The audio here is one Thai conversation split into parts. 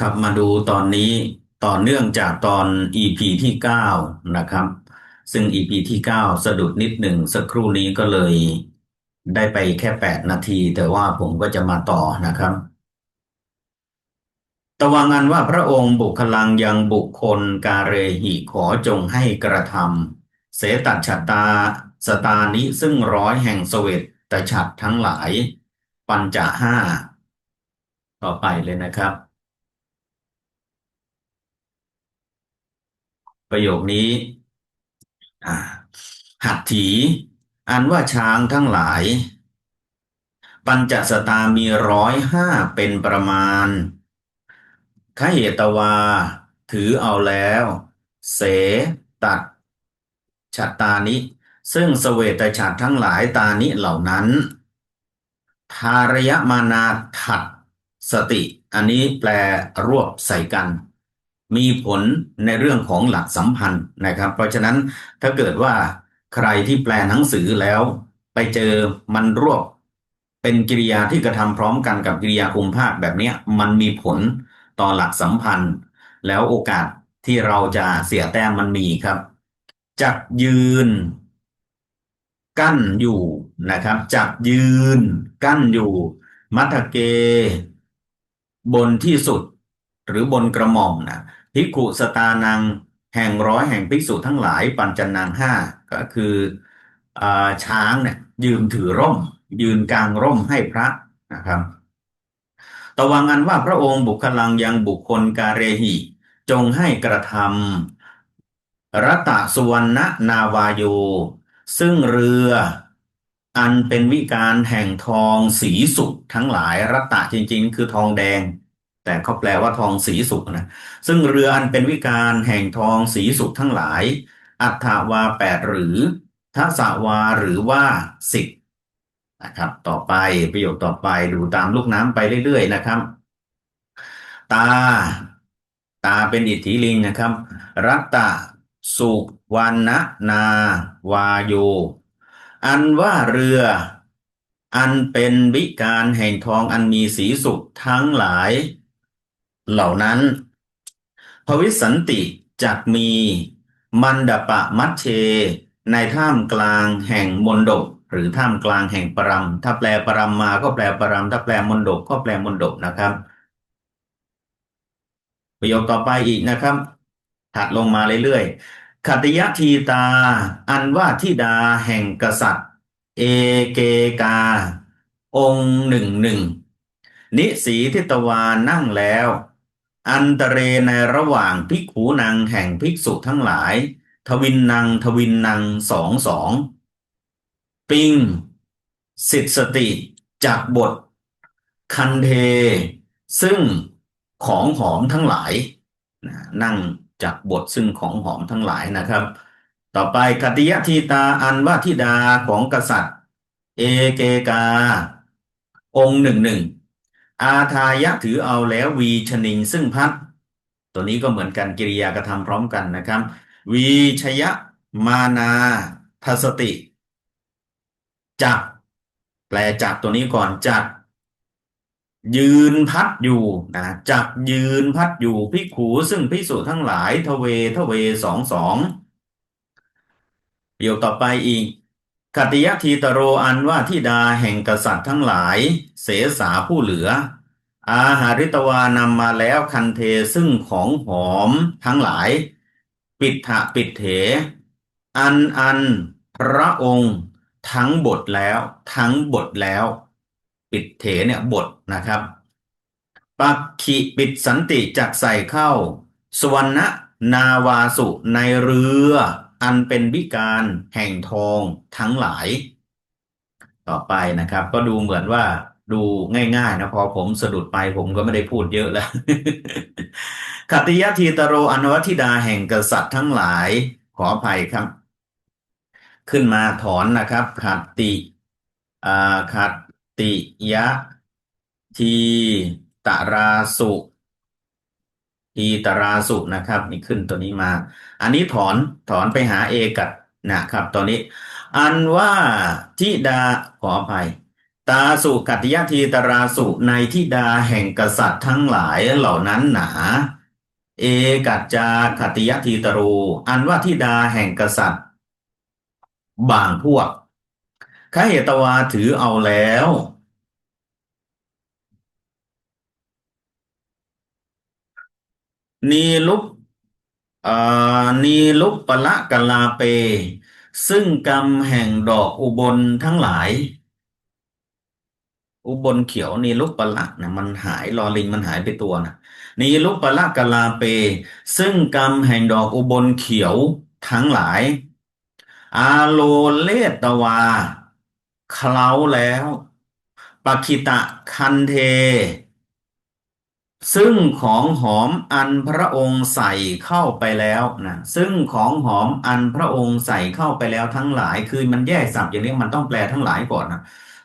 ครับมาดูตอนนี้ต่อเนื่องจากตอน EP ที่เก้านะครับ ซึ่ง EP ที่เก้าสะดุดนิดหนึ่งสักครู่นี้ก็เลยได้ไปแค่แปดนาที แต่ว่าผมก็จะมาต่อนะครับ ตวังอันว่าพระองค์บุคลังยังบุคคลกาเรหิขอจงให้กระทำเสตัชตาสตานิซึ่งร้อยแห่งสเวตตฉัตรทั้งหลาย ปัญจห้า ต่อไปเลยนะครับ ประโยคนี้อ่าหัตถีอันว่าช้างทั้งหลาย ปัญจสตามีร้อยห้าเป็นประมาณขเหตวา ถือเอาแล้ว เสตัดฉัตตานิ ซึ่งสเวตฉัตรทั้งหลายตานิเหล่านั้น ทารยมานาถัดสติ อันนี้แปลรวบใส่กัน มีผลในเรื่องของหลักสัมพันธ์นะครับ เพราะฉะนั้นถ้าเกิดว่าใครที่แปลหนังสือแล้ว ไปเจอมันรวบ เป็นกิริยาที่กระทำพร้อมกันกับกิริยาคุมภาคแบบนี้มันมีผลต่อหลักสัมพันธ์ แล้วโอกาสที่เราจะเสียแต้มมันมีครับจักยืน กั้นอยู่นะครับจักยืน กั้นอยู่ มัทเก บนที่สุด หรือบนกระหม่อมนะภิกขุสตานังแห่งร้อยแห่งภิกษุทั้งหลาย ปัญจนางห้าก็คืออช้างเนี่ยยืนถือร่ม ยืนกลางร่มให้พระนะครับตวังอันว่าพระองค์บุคลังยังบุคคลกาเรหิ จงให้กระทำรัตะสุวรรณนาวาโย ซึ่งเรืออันเป็นวิการแห่งทองสีสุกทั้งหลายรัตะจริง ๆ คือทองแดง แต่เขาแปลว่าทองสีสุกนะ ซึ่งเรืออันเป็นวิการแห่งทองสีสุกทั้งหลาย อัฏฐาวาแปดหรือทัศวาหรือว่าสิบนะครับ ต่อไปประโยคต่อไปดูตามลูกน้ำไปเรื่อยๆนะครับ ตา ตาเป็นอิทธิลิงนะครับ รัตตะสุวรรณนาวาโย อันว่าเรือ อันเป็นวิการแห่งทองอันมีสีสุกทั้งหลาย เหล่านั้น ภวิสันติจักมีมันดปะมัชเช ในท่ามกลางแห่งมนดก หรือท่ามกลางแห่งปรำถ้าแปลปรำมาก็แปลปรำถ้าแปลมนดกก็แปลมนดกนะครับ ประโยคต่อไปอีกนะครับ ถัดลงมาเรื่อยๆ ขัตติยทีตา อันว่าทิดาแห่งกษัตริย์ เอเกกา องค์หนึ่งหนึ่งนิสีทิตวานั่งแล้ว อันตเรในระหว่างภิกขูนางแห่งภิกษุทั้งหลาย ทวินนางทวินนางสองสอง ปิง สิทธสติจากบท คันเท ซึ่งของหอมทั้งหลาย นั่งจากบทซึ่งของหอมทั้งหลายนะครับ ต่อไปกติยทีตาอันว่าธิดาของกษัตริย์ เอเกกา องค์หนึ่งหนึ่ง อาทายะถือเอาแล้ววีชนิงซึ่งพัด ตัวนี้ก็เหมือนกันกิริยากระทำพร้อมกันนะครับ วีชยะมานาทสติ จักแปลจักตัวนี้ก่อนจักยืนพัดอยู่นะจักยืนพัดอยู่พิขูซึ่งพิสุทั้งหลายทเวทเวสองสองประโยคต่อไปอีก กติยทีตโรอันว่าทิดาแห่งกษัตริย์ทั้งหลาย เสสาผู้เหลือ อาหาริตวานำมาแล้วคันเทซึ่งของหอมทั้งหลาย ปิดถะปิดเถ อันอันพระองค์ทั้งบทแล้ว ทั้งบทแล้ว ปิดเถเนี่ยบทนะครับ ปักขิปิดสันติจักใส่เข้า สวรรณนาวาสุในเรือ อันเป็นวิการแห่งทองทั้งหลาย ต่อไปนะครับ ก็ดูเหมือนว่าดูง่าย ๆ นะพอผมสะดุดไปผมก็ไม่ได้พูดเยอะแล้วขัตติยทีตโรอนวัธิดาแห่งกษัตริย์ทั้งหลาย ขออภัยครับ ขึ้นมาถอนนะครับขัตติอ่าขัตติยะทีตราสุ ทีตราสุนะครับ นี่ขึ้นตัวนี้มา อันนี้ถอนถอนไปหาเอกัดนะครับตอนนี้ อันว่าทิดาขออภัย ตาสุกัติยทีตราสุในทิดาแห่งกษัตริย์ทั้งหลายเหล่านั้นหนา เอกัจจาคติยทีตรู อันว่าทิดาแห่งกษัตริย์ บางพวกขเหตวาถือเอาแล้ว นีลุปนีลุปปละกลาเป ซึ่งกรรมแห่งดอกอุบลทั้งหลาย อุบลเขียวนีลุปปละนะมันหายลอลิงมันหายไปตัวนะนีลุปปละกลาเป ซึ่งกรรมแห่งดอกอุบลเขียวทั้งหลาย อาโลเลตวาเคล้าแล้วปคิตะคันเท ซึ่งของหอมอันพระองค์ใส่เข้าไปแล้วนะซึ่งของหอมอันพระองค์ใส่เข้าไปแล้วทั้งหลายคือมันแยกศัพท์อย่างนี้มันต้องแปลทั้งหลายก่อนนะ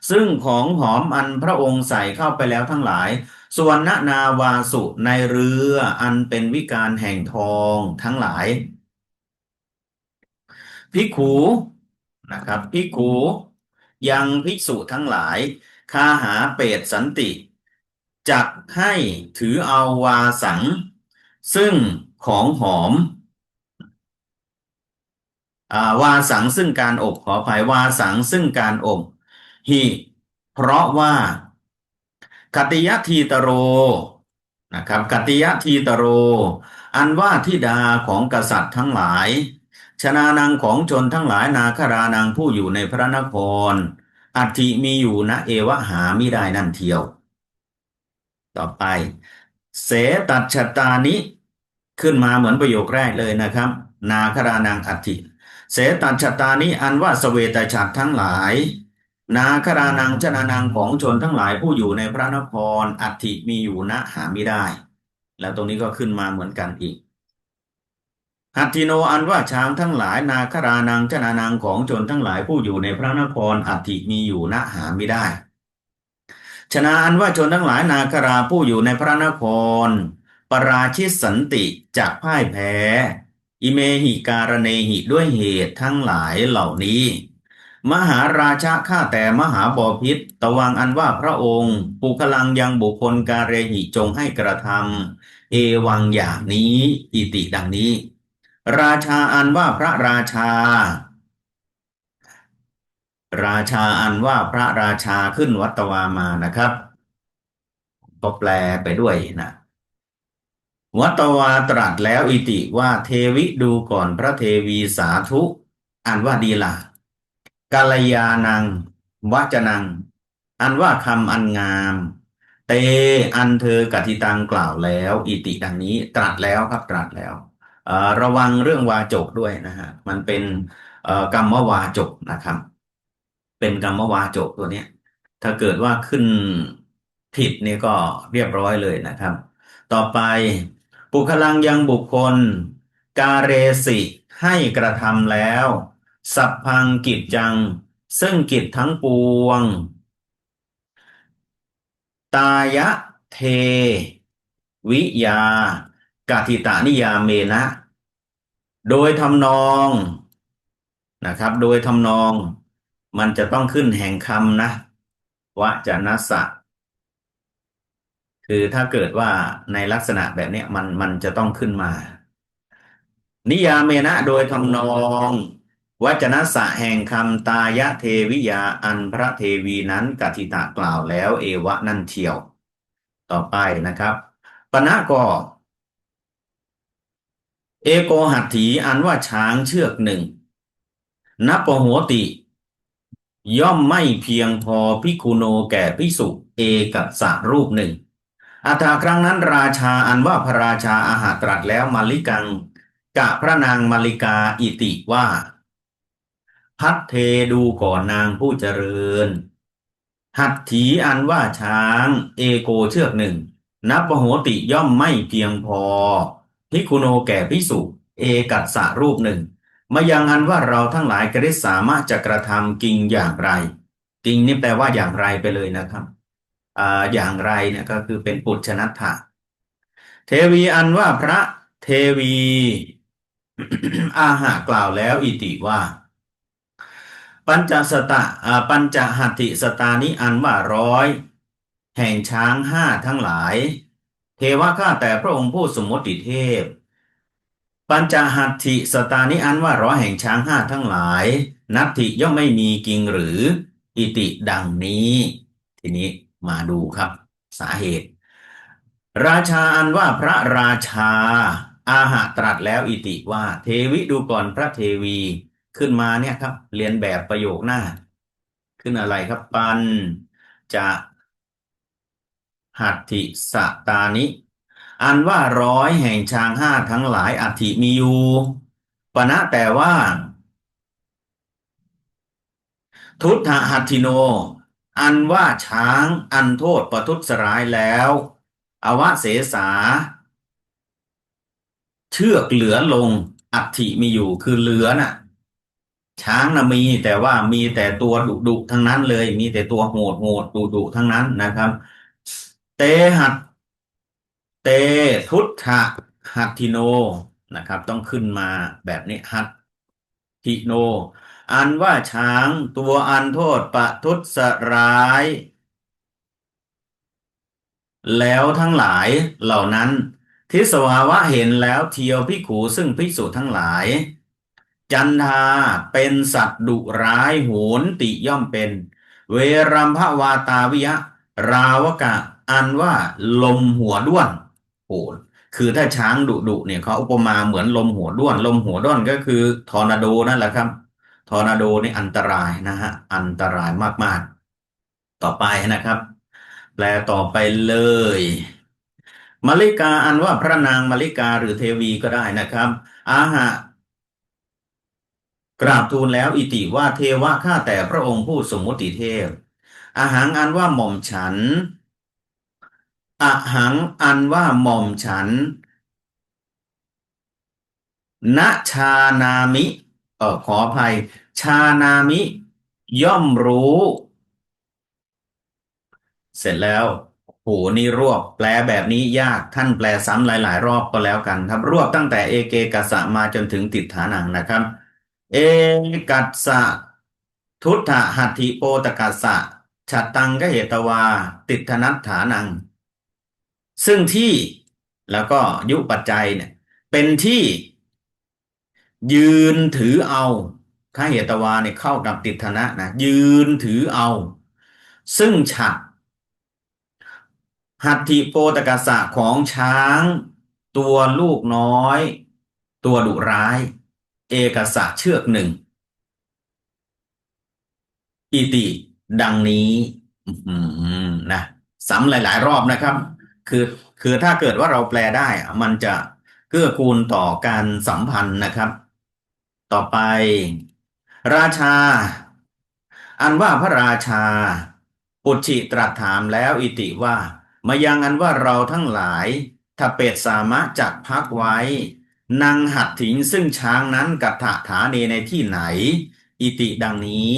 ซึ่งของหอมอันพระองค์ใส่เข้าไปแล้วทั้งหลาย ส่วนนนาวาสุในเรืออันเป็นวิการแห่งทองทั้งหลายพิขูนะครับพิขูยังภิกษุทั้งหลายคาหาเปตสันติ จักให้ถือเอาวาสัง ซึ่งของหอมวาสังซึ่งการอบขออภัยวาสังซึ่งการอบหิเพราะว่าคติยทีตโรนะครับกติยทีตโร อันว่าทิดาของกษัตริย์ทั้งหลาย ชนานังของชนทั้งหลายนาครานังผู้อยู่ในพระนคร อัติมีอยู่นะเอวหามิได้นั่นเทียว ต่อไป เสตัชตานิขึ้นมาเหมือนประโยคแรกเลยนะครับ นาครานังอัติเสตัชตานิอันว่าสเวตฉัตรทั้งหลาย นาครานังชนานังของชนทั้งหลายผู้อยู่ในพระนครอัติมีอยู่นะหาไม่ได้ แล้วตรงนี้ก็ขึ้นมาเหมือนกันอีกหัตถิโนอันว่าช้างทั้งหลายนาครานังจนานังของชนทั้งหลายผู้อยู่ในพระนครอัติมีอยู่ณหาไม่ได้ ชนะอันว่าชนทั้งหลายนาคราผู้อยู่ในพระนคร ปราชิตสันติจากพ่ายแพ้ อิเมหิการเนหิด้วยเหตุทั้งหลายเหล่านี้ มหาราชาข้าแต่มหาบอพิษตวังอันว่าพระองค์ปุคลังยังบุคคลการเรหิจงให้กระทำเอวังอย่างนี้ อิติดังนี้ ราชาอันว่าพระราชา ราชาอันว่าพระราชาขึ้นวัตวามานะครับก็แปลไปด้วยนะ วัตวาตรัสแล้วอิติว่าเทวิดูก่อนพระเทวีสาธุอันว่าดีละกาลยานังวจนัง อันว่าคำอันงาม เตอันเธอกติตังกล่าวแล้ว อิติดังนี้ตรัสแล้วครับตรัสแล้วระวังเรื่องวาจกด้วยนะฮะมันเป็นกรรมวาจกนะครับ เป็นกรรมวาจกตัวเนี้ย ถ้าเกิดว่าขึ้นผิดนี่ก็เรียบร้อยเลยนะครับ ต่อไปปุคลังยังบุคคล กาเรสิให้กระทำแล้ว สัพพังกิจจัง ซึ่งกิจทั้งปวง ตายะเท วิยากาทิตานิยาเมนะ โดยทำนองนะครับ โดยทำนอง มันจะต้องขึ้นแห่งคำนะวจนะสะ คือถ้าเกิดว่าในลักษณะแบบนี้มันมันจะต้องขึ้นมา นิยาเมนะโดยทำนองวจนะสะแห่งคำตายะเทวิยาอันพระเทวีนั้นกติตากล่าวแล้วเอวะนั่นเทียว ต่อไปนะครับปณะก็เอโกหัตถีอันว่าช้างเชือกหนึ่งนับปหัวติ ย่อมไม่เพียงพอพิคุโนแก่พิสุเอกัสารูปหนึ่งอาถาครั้งนั้นราชาอันว่าพระราชาอาหารตรัสแล้วมาลิกังกะพระนางมาลิกาอิติว่า พัดเทดูก่อนนางผู้เจริญ หัตถีอันว่าช้าง เอโกเชือกหนึ่งนับปโหติย่อมไม่เพียงพอพิคุโนแก่พิสุเอกัสสะรูปหนึ่ง มายังอันว่าเราทั้งหลายกระดิสามารถจะกระทำกิงอย่างไร กิงนี่แปลว่าอย่างไรไปเลยนะครับออย่างไรเนี่ยก็คือเป็นปุจชนัตถะเทวีอันว่าพระเทวีอาหากล่าวแล้วอิติว่า ปัญจสตะปัญจหัติสตานิอันว่าร้อยแห่งช้างห้าทั้งหลาย เทวะข้าแต่พระองค์ผู้สมมติเทพ ปัญจหัตถิสตานิอันว่าร้อแห่งช้างห้าทั้งหลาย นัตถิย่อมไม่มีจริงหรือ อิติดังนี้ ทีนี้มาดูครับ สาเหตุ ราชาอันว่าพระราชา อาหะตรัสแล้วอิติว่า เทวิดูก่อนพระเทวีขึ้นมาเนี่ยครับ เรียนแบบประโยคหน้า ขึ้นอะไรครับปันจะหัตถิสตานิ อันว่าร้อยแห่งช้างห้าทั้งหลายอัตถิมีอยู่ปณะแต่ว่า ทุตหหัตถิโน อันว่าช้างอันโทษประทุษร้ายแล้ว อวเสสา เชือกเหลือลงอัฐิมีอยู่คือเหลือน่ะ ช้างนะมีแต่ว่ามีแต่ตัวดุดุทั้งนั้นเลย มีแต่ตัวโหดโหดดุดุทั้งนั้นนะครับ เตหัด เตทุตถะหัตถิโนนะครับ ต้องขึ้นมาแบบนี้หัตถิโน อันว่าช้างตัวอันโทษปะทุษร้าย แล้วทั้งหลายเหล่านั้น ทิสวาวะเห็นแล้วเทียวพิขูซึ่งพิสุทั้งหลาย จันทาเป็นสัตว์ดุร้ายโหนติย่อมเป็น เวรัมภวาตาวิยะ ราวกะ อันว่าลมหัวด้วน โหนคือถ้าช้างดุดุเนี่ยเขาอุปมาเหมือนลมหัวด้วน ลมหัวด้วนก็คือทอร์นาโดนั่นแหละครับทอร์นาโดนี่อันตรายนะฮะอันตรายมากๆ ต่อไปนะครับ แปลต่อไปเลยมาริกาอันว่าพระนางมาริกาหรือเทวีก็ได้นะครับ อาหะกราบทูลแล้วอิติว่าเทวะข้าแต่พระองค์ผู้สมมุติเทพ อาหังอันว่าหม่อมฉัน อาหังอันว่าหม่อมฉันณชานามิเออขออภัย ชานามิ ย่อมรู้ เสร็จแล้วโหนี่รวบแปลแบบนี้ยากท่านแปลซ้ำหลาย ๆ รอบก็แล้วกันครับ รวบตั้งแต่เอเกกัสะมาจนถึงติดฐานังนะครับ เอกัสะทุตถะหัตถิโปตกัสสะฉัตตังกเหตวา ติทนัตฐานัง ซึ่งที่แล้วก็ยุปัจจัยเนี่ย เป็นที่ยืนถือเอาข้าเหตวาเนี่ยเข้ากับติทนะนะยืนถือเอา ซึ่งฉัตรหัตถิโปตกัสสะของช้างตัวลูกน้อย ตัวดุร้าย เอกสะเชือกหนึ่ง อิติ ดังนี้นะซ้ำหลาย ๆ รอบนะครับ คือคือถ้าเกิดว่าเราแปลได้มันจะเกื้อกูลต่อการสัมพันธ์นะครับ ต่อไป ราชา อันว่าพระราชา ปุชิตรัสถามแล้วอิติว่า มายังอันว่าเราทั้งหลายถ้าเป็ดสามารถจักพักไว้ นางหัดถิงซึ่งช้างนั้นกับถาฐาเนในที่ไหน อิติดังนี้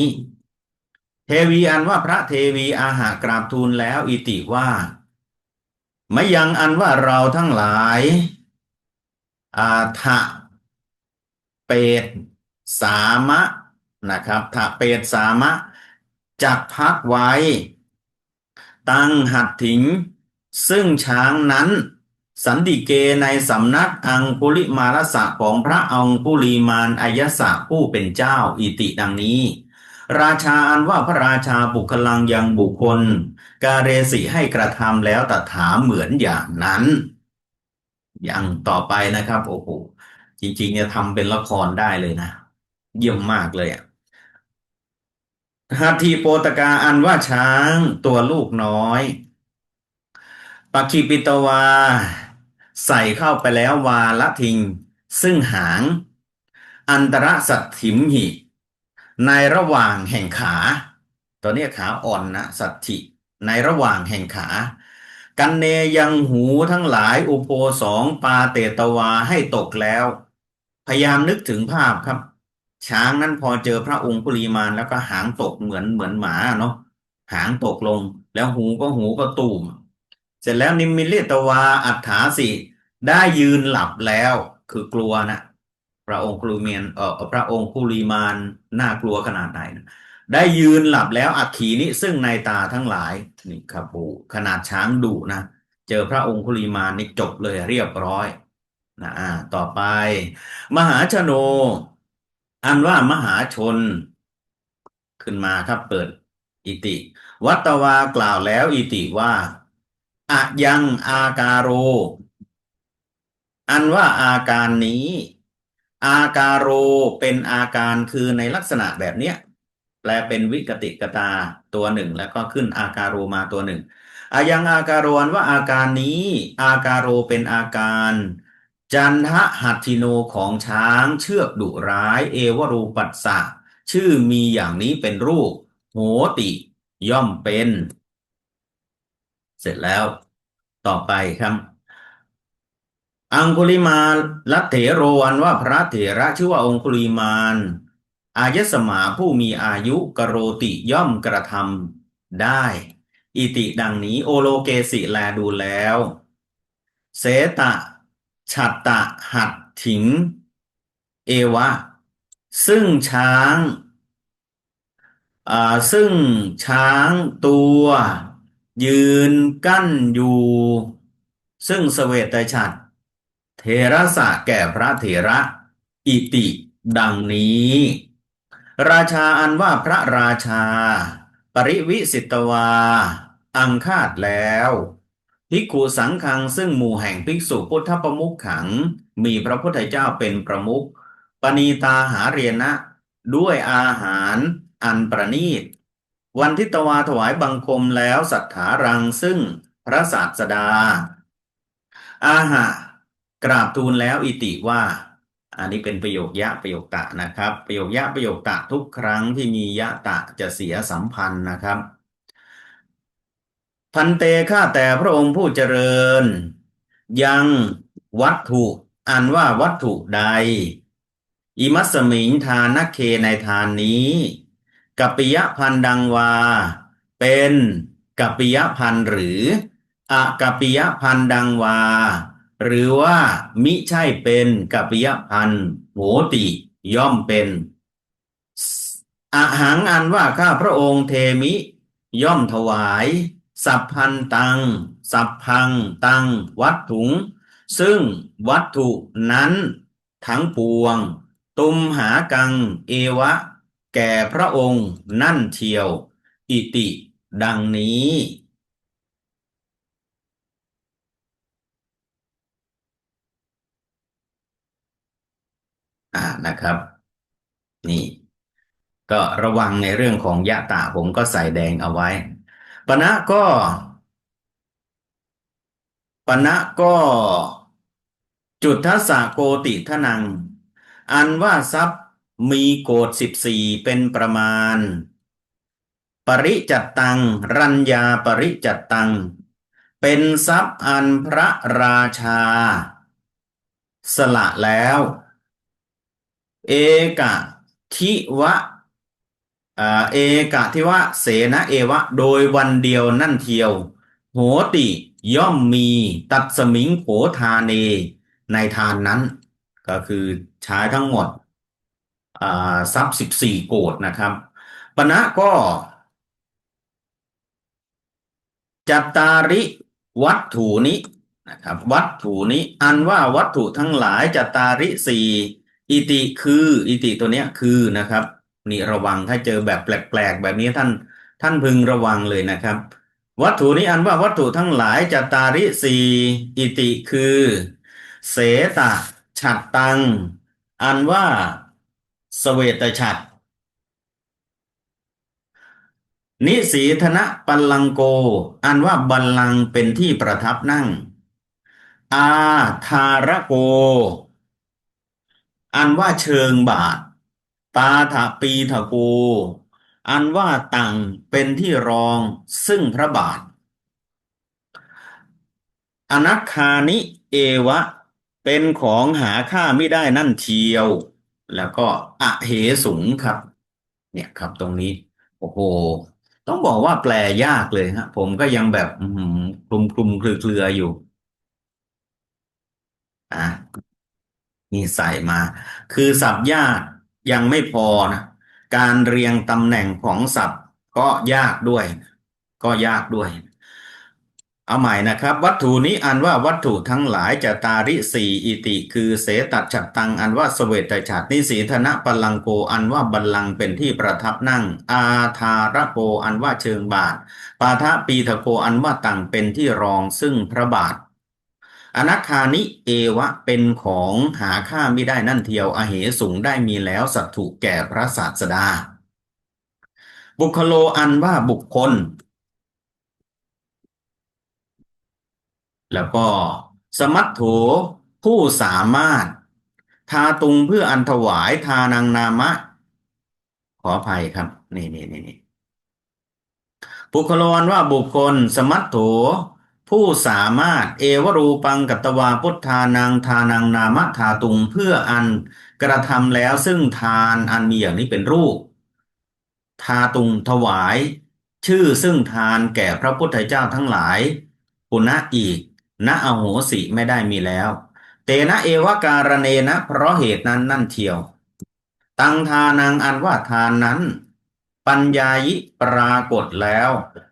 เทวีอันว่าพระเทวีอาหากราบทูลแล้วอิติว่า มายังอันว่าเราทั้งหลายอาทะเป็ดสามะนะครับถ้าเป็ดสามะจักพักไว้ ตั้งหัดถิง ซึ่งช้างนั้น สันติเกในสำนักอังคุลิมารสะของพระอังคุลีมานอายสะผู้เป็นเจ้าอิติดังนี้ ราชาอันว่าพระราชาบุคลังยังบุคคล กาเรสิให้กระทำแล้วตถาเหมือนอย่างนั้น อย่างต่อไปนะครับโอ้โหจริงๆจะทำเป็นละครได้เลยนะ เยี่ยมมากเลยอะหัตถีโปตกาอันว่าช้างตัวลูกน้อยปักขีปิตวา ใส่เข้าไปแล้ววาละทิง ซึ่งหาง อันตรสัตถิมหิ ในระหว่างแห่งขา ตัวนี้ขาอ่อนนะสัตถิ ในระหว่างแห่งขา กันเนยังหูทั้งหลายอุโปสองปาเตตวาให้ตกแล้ว พยายามนึกถึงภาพครับ ช้างนั้นพอเจอพระองค์กุลีมานแล้วก็หางตกเหมือนเหมือนหมาเนาะหางตกลง แล้วหูก็หูก็ตูม เสร็จแล้วนิมิเลตวาอัฏฐาสิได้ยืนหลับแล้ว คือกลัวนะพระองคุลิเมนเออพระองคุลิมานน่ากลัวขนาดไหนนะ ได้ยืนหลับแล้วอัคคีนี้ซึ่งในตาทั้งหลายนี่ครับโอ้ขนาดช้างดุนะ เจอพระองคุลิมานนี่จบเลยเรียบร้อยนะอ่าต่อไป มหาชโน อันว่ามหาชน ขึ้นมาครับเปิดอิติ วัตวากล่าวแล้วอิติว่าอะยังอาการโร อันว่าอาการนี้ อาการโรเป็นอาการคือในลักษณะแบบเนี้ย แปลเป็นวิกติกตาตัวหนึ่ง แล้วก็ขึ้นอาการโรมาตัวหนึ่งอายังอาการโรนว่าอาการนี้ อาการโรเป็นอาการ จันทหัตถิโนของช้างเชือกดุร้าย เอวรูปัสสะชื่อมีอย่างนี้เป็นรูป โหติ ย่อมเป็น เสร็จแล้ว ต่อไปครับอังคุลิมาลัตเถโรอันว่าพระเถระชื่อว่าองคุลิมาน อายสมาผู้มีอายุกโรติย่อมกระทำได้ อิติดังนี้โอโลเกสิแลดูแล้ว เสตะฉัตตะหัดถิง เอวะ ซึ่งช้างอ่าซึ่งช้างตัว ยืนกั้นอยู่ ซึ่งสเวตฉัตรเทระสะแก่พระเถระ อิติดังนี้ ราชาอันว่าพระราชา ปริวิสิตวา อังคาดแล้วภิกขุสังฆังซึ่งหมู่แห่งภิกษุพุทธประมุขขัง มีพระพุทธเจ้าเป็นประมุขปณีตาหาเรียนะ ด้วยอาหารอันประณีต วันทิตวาถวายบังคมแล้วสัทธารังซึ่งพระศาสดา อาหะกราบทูลแล้วอิติว่า อันนี้เป็นประโยคยะประโยคตะนะครับ ประโยคยะประโยคตะทุกครั้งที่มียะตะจะเสียสัมพันธ์นะครับ พันเตข้าแต่พระองค์ผู้เจริญ ยังวัตถุอันว่าวัตถุใด อิมัสมิงทานเคในทานนี้กัปปิยพันดังวา เป็นกัปปิยพันหรืออะกัปปิยพันดังวา หรือว่ามิใช่เป็นกัปปิยพันธ์โหติย่อมเป็นอะหังอันว่าข้าพระองค์เทมิ ย่อมถวาย สัพพันตัง สัพพังตัง วัตถุง ซึ่งวัตถุนั้นทั้งปวง ตุมหากัง เอวะ แก่พระองค์นั่นเทียว อิติ ดังนี้ อ่านะครับ นี่ ก็ระวังในเรื่องของยะตะผมก็ใส่แดงเอาไว้ปณะก็ปณะก็จุดทัสสะโกติทนัง อันว่าทรัพย์มีโกดสิบสี่เป็นประมาณ ปริจัตตัง รัญญาปริจัตตัง เป็นทรัพย์อันพระราชา สละแล้ว เอกะทิวะอ่าเอกะทิวะเสนะเอวะ โดยวันเดียวนั่นเทียว โหติย่อมมีตัดสมิงโขทาเน ในทานนั้น ก็คือใช้ทั้งหมดอ่าทรัพย์สิบสี่โกดนะครับปณะก็จัตตาริวัตถุนินะครับ วัตถุนิอันว่าวัตถุทั้งหลายจัตตาริสี่ อิติคืออิติตัวเนี้ยคือนะครับนี่ระวังถ้าเจอแบบแปลกๆ แบบนี้ท่านท่านพึงระวังเลยนะครับ วัตถุนี้อันว่าวัตถุทั้งหลายจัตตาริสีอิติคือ เสตะฉัตตัง อันว่าสเวตฉัตนิสีธนะปัลลังโก อันว่าบัลลังเป็นที่ประทับนั่ง อาทารโก อันว่าเชิงบาท ตาถาปีถโก อันว่าตังเป็นที่รองซึ่งพระบาท อนัคคานิเอวะ เป็นของหาค่าไม่ได้นั่นเทียว แล้วก็อะเหสุงครับ เนี่ยครับตรงนี้ โอ้โห ต้องบอกว่าแปลยากเลยฮะ ผมก็ยังแบบคลุมคลุมเครือเครืออยู่ อะ นี่ใส่มา คือศัพท์ยากยังไม่พอนะการเรียงตำแหน่งของศัพท์ก็ยากด้วย ก็ยากด้วย เอาใหม่นะครับ วัตถุนี้อันว่าวัตถุทั้งหลายจะตาริสีอิติ คือเสตัดฉัตตังอันว่าสเวตฉัตนิสีธนะปลังโกอันว่าบัลลังเป็นที่ประทับนั่ง อาทาระโกอันว่าเชิงบาท ปาทะปีทโกอันว่าตังเป็นที่รองซึ่งพระบาท อนัคคานิเอวะเป็นของหาค่าไม่ได้นั่นเทียว อเหสูงได้มีแล้วสัตถุแก่พระศาสดา บุคโลอันว่าบุคคล แล้วก็สมัตโถผู้สามารถ ทาตุงเพื่ออันถวายทานังนามะ ขออภัยครับ นี่นี่นี่นี่บุคโลอันว่าบุคคล สมัตโถ ผู้สามารถเอวรูปังกัตตวาพุทธานังทานังนามะทาตุงเพื่ออันกระทำแล้วซึ่งทานอันมีอย่างนี้เป็นรูป ทาตุงถวาย ชื่อซึ่งทานแก่พระพุทธเจ้าทั้งหลายปุณะอีกณอโหสิไม่ได้มีแล้ว เตนะเอวการเนนะเพราะเหตุนั้นนั่นเทียว ตังทานังอันว่าทานนั้น ปัญญายิปรากฏแล้ว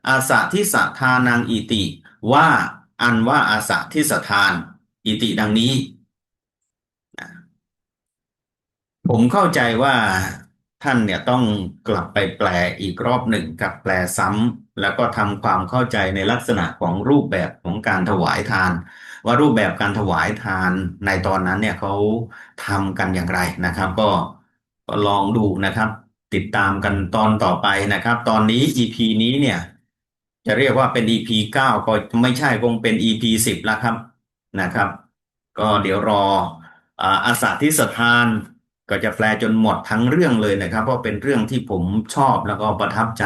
อาสาทิสทานังอิติ ว่าอันว่าอาสาทิสทาน อิติดังนี้ ผมเข้าใจว่าท่านเนี่ยต้องกลับไปแปลอีกรอบหนึ่งกับแปลซ้ำแล้วก็ทำความเข้าใจในลักษณะของรูปแบบของการถวายทาน ว่ารูปแบบการถวายทานในตอนนั้นเนี่ยเขาทำกันอย่างไรนะครับ ก็ลองดูนะครับ ติดตามกันตอนต่อไปนะครับ ตอนนี้ EP นี้เนี่ย จะเรียกว่าเป็น EP เก้าก็ไม่ใช่คงเป็น EP สิบแล้วครับนะครับ ก็เดี๋ยวรออาอาสาที่สถานก็จะแปลจนหมดทั้งเรื่องเลยนะครับเพราะเป็นเรื่องที่ผมชอบแล้วก็ประทับใจ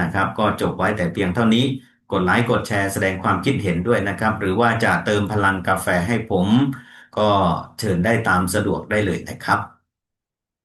นะครับ ก็จบไว้แต่เพียงเท่านี้กดไลค์กดแชร์แสดงความคิดเห็นด้วยนะครับ หรือว่าจะเติมพลังกาแฟให้ผม ก็เชิญได้ตามสะดวกได้เลยนะครับ